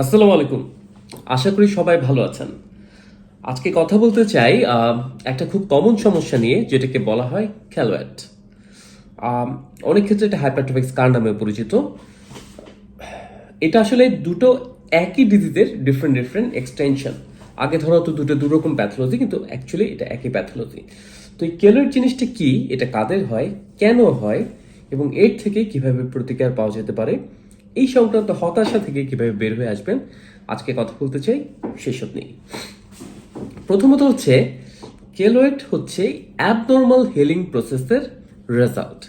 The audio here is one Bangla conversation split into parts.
আসসালামু আলাইকুম। আশা করি সবাই ভালো আছেন। আজকে কথা বলতে চাই একটা খুব কমন সমস্যা নিয়ে, যেটাকে বলা হয় ক্যালোয়েট অনেক ক্ষেত্রে এটা হাইপারট্রফিক স্কার নামে পরিচিত। এটা আসলে দুটো একই ডিজিজের ডিফারেন্ট ডিফারেন্ট এক্সটেনশন আগে ধরো তো দুটো দুরকম প্যাথোলজি কিন্তু অ্যাকচুয়ালি এটা একই প্যাথোলজি তো এই কেলোয়েড জিনিসটা কি, এটা কাদের হয়, কেন হয়, এবং এর থেকে কীভাবে প্রতিকার পাওয়া যেতে পারে এই সংক্রান্ত হতাশা থেকে কীভাবে বের হয়ে আসবেন, আজকে কথা বলতে চাই সেসব নিয়ে। প্রথমত হচ্ছে কেলোয়েট হচ্ছে অ্যাবনর্মাল হেলিং প্রসেসের রেজাল্ট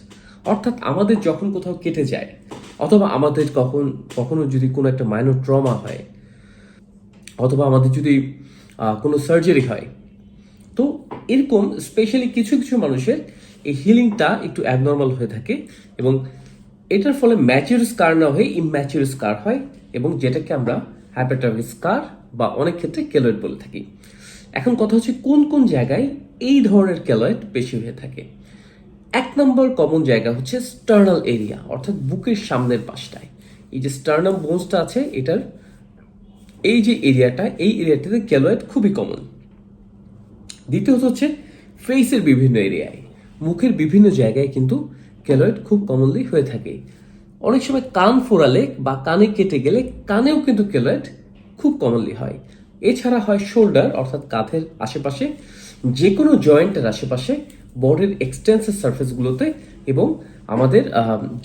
অর্থাৎ আমাদের যখন কোথাও কেটে যায়, অথবা আমাদের কখন, কখনো যদি কোনো একটা মাইনর ট্রমা হয়, অথবা আমাদের যদি কোনো সার্জারি হয়, তো এরকম স্পেশালি কিছু কিছু মানুষের এই হিলিংটা একটু অ্যাবনর্মাল হয়ে থাকে এবং এটার ফলে ম্যাচিউর স্কার না হয়ে ইম্যাচিউর স্কার হয় এবং যেটাকে আমরা হ্যাপাটাইটিস স্কার বা অনেক ক্ষেত্রে কেলয়েড বলে থাকি। এখন কথা হচ্ছে কোন কোন জায়গায় এই ধরনের কেলয়েড বেশি হয়ে থাকে। এক নম্বর কমন জায়গা হচ্ছে স্টার্নাল এরিয়া অর্থাৎ বুকের সামনের পাশটায়। এই যে স্টার্নাম বোনসটা আছে, এটার এই যে এরিয়াটা এই এরিয়াটাতে ক্যালোয়েড খুবই কমন দ্বিতীয়ত হচ্ছে ফেসের বিভিন্ন এরিয়ায় মুখের বিভিন্ন জায়গায় কিন্তু ক্যালোয়েড খুব কমনলি হয়ে থাকে। অনেক সময় কান ফোরালে বা কানে কেটে গেলে কানেও কিন্তু ক্যালোয়েড খুব কমনলি হয়। এছাড়া হয় শোল্ডার, অর্থাৎ কাঁধের আশেপাশে। যে কোনো জয়েন্টের আশেপাশে, বডির এক্সটেন্সের সার্ফেসগুলোতে এবং আমাদের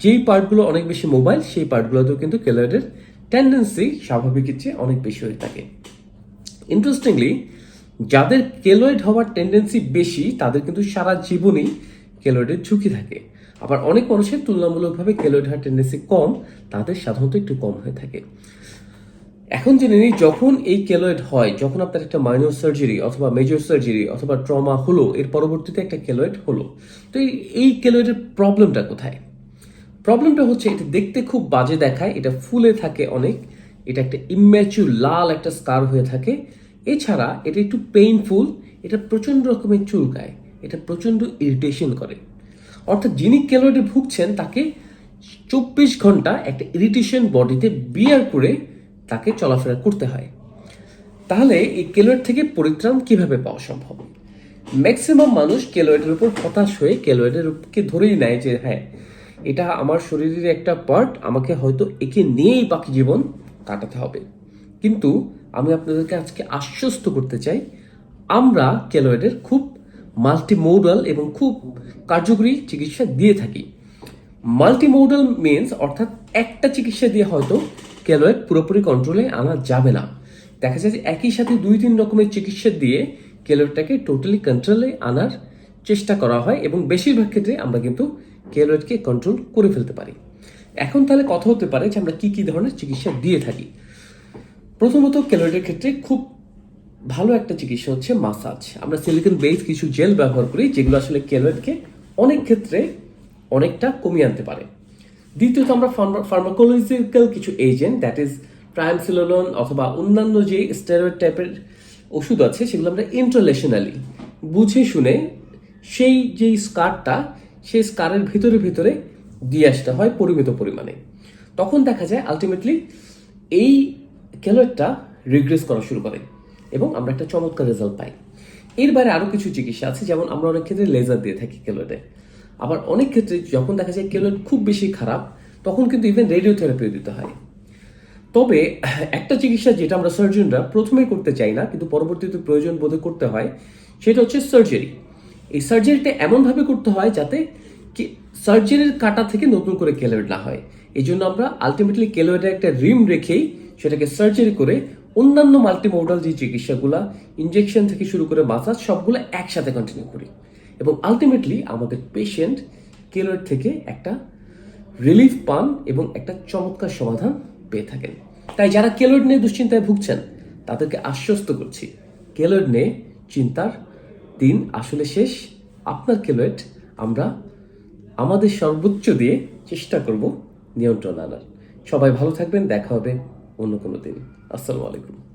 যেই পার্টগুলো অনেক বেশি মোবাইল সেই পার্টগুলোতেও কিন্তু ক্যালোয়েডের টেন্ডেন্সি স্বাভাবিকের চেয়ে অনেক বেশি হয়ে থাকে। ইন্টারেস্টিংলি যাদের কেলোয়েড হওয়ার টেন্ডেন্সি বেশি, তাদের কিন্তু সারা জীবনেই কেলোয়েডের ঝুঁকি থাকে। আবার অনেক মানুষের তুলনামূলকভাবে কেলোয়েড হওয়ার টেন্ডেন্সি কম, তাদের সাধারণত একটু কম হয়ে থাকে। এখন জেনে নিই, যখন এই কেলোয়েড হয়, যখন আপনার একটা মাইনর সার্জারি অথবা মেজর সার্জারি অথবা ট্রমা হলো, এর পরবর্তীতে একটা কেলোয়েড হলো। তো এই- কেলোয়েডের প্রবলেমটা কোথায়? প্রবলেমটা হচ্ছে, এটা দেখতে খুব বাজে দেখায়, এটা ফুলে থাকে অনেক, এটা একটা ইম্যাচুর লাল একটা স্কার হয়ে থাকে। এছাড়া এটা একটু পেইনফুল এটা প্রচণ্ড রকমের চুলকায়, এটা প্রচণ্ড ইরিটেশন করে। অর্থাৎ যিনি কেলোয়েডে ভুগছেন তাকে চব্বিশ ঘণ্টা একটা ইরিটেশন বডিতে বিয়ার করে তাকে চলাফেরা করতে হয়। তাহলে এই কেলোয়েড থেকে পরিত্রাণ কীভাবে পাওয়া সম্ভব? ম্যাক্সিমাম মানুষ কেলোয়েডের উপর হতাশ হয়ে কেলোয়েডের কে ধরেই নেয় যে হ্যাঁ এটা আমার শরীরের একটা পার্ট আমাকে হয়তো একে নিয়েই বাকি জীবন কাটাতে হবে। কিন্তু আমি আপনাদেরকে আজকে আশ্বস্ত করতে চাই, আমরা কেলোয়েডের খুব মাল্টিমোডাল এবং খুব কার্যকরী চিকিৎসা দিয়ে থাকি। মাল্টিমোডাল মিনস অর্থাৎ একটা চিকিৎসা দিয়ে হয়তো ক্যালোয়েড পুরোপুরি কন্ট্রোলে আনা যাবে না। দেখা যায় যে একই সাথে দুই তিন রকমের চিকিৎসা দিয়ে ক্যালোয়েডটাকে টোটালি কন্ট্রোলে আনার চেষ্টা করা হয় এবং বেশিরভাগ ক্ষেত্রে আমরা কিন্তু ক্যালোয়েডকে কন্ট্রোল করে ফেলতে পারি। এখন তাহলে কথা হতে পারে যে আমরা কি কি ধরনের চিকিৎসা দিয়ে থাকি। প্রথমত ক্যালোয়েডের ক্ষেত্রে খুব ভালো একটা চিকিৎসা হচ্ছে মাসাজ আমরা সিলিকন বেস কিছু জেল ব্যবহার করি, যেগুলো আসলে ক্যালোয়েডকে অনেক ক্ষেত্রে অনেকটা কমিয়ে আনতে পারে। দ্বিতীয়ত আমরা ফার্মাকোলজিক্যাল কিছু এজেন্ট দ্যাট ইজ ট্রায়ামসিলোলন অথবা অন্যান্য যে স্টেরয়েড টাইপের ওষুধ আছে, সেগুলো আমরা ইন্টারলেশনালি বুঝে শুনে সেই যেই স্কারটা সেই স্কারের ভিতরে ভিতরে দিয়ে আসতে হয় পরিমিত পরিমাণে। তখন দেখা যায় আলটিমেটলি এই ক্যালোয়েডটা রিগ্রেস করা শুরু করে। এবং আমরা একটা চমৎকার রেজাল্ট পাই। এর বাইরে আরও কিছু চিকিৎসা আছে, যেমন আমরা অনেক ক্ষেত্রে লেজার দিয়ে থাকি কেলোয়েডে আবার অনেক ক্ষেত্রে যখন দেখা যায় কেলোয়েড খুব বেশি খারাপ, তখন কিন্তু ইভেন রেডিওথেরাপিও দিতে হয়। তবে একটা চিকিৎসা যেটা আমরা সার্জনরা প্রথমে করতে চাই না, কিন্তু পরবর্তীতে প্রয়োজন বোধে করতে হয়, সেটা হচ্ছে সার্জারি এই সার্জারিটা এমনভাবে করতে হয় যাতে কি সার্জারির কাটা থেকে নতুন করে কেলোয়েড না হয়। এই জন্য আমরা আলটিমেটলি কেলোয়েডের একটা রিম রেখেই সেটাকে সার্জারি করে অন্যান্য মাল্টিমোডাল যে চিকিৎসাগুলা ইনজেকশন থেকে শুরু করে মাসাজ সবগুলো একসাথে কন্টিনিউ করি। এবং আলটিমেটলি আমাদের পেশেন্ট কেলোয়েড থেকে একটা রিলিফ পান এবং একটা চমৎকার সমাধান পেয়ে থাকেন। তাই যারা কেলোয়েড নিয়ে দুশ্চিন্তায় ভুগছেন, তাদেরকে আশ্বস্ত করছি কেলোয়েড নিয়ে চিন্তার দিন আসলে শেষ। আপনার কেলোয়েড আমরা আমাদের সর্বোচ্চ দিয়ে চেষ্টা করব নিয়ন্ত্রণ আনার। সবাই ভালো থাকবেন, দেখা হবে অন্য কোনো দিন। আসসালামু আলাইকুম।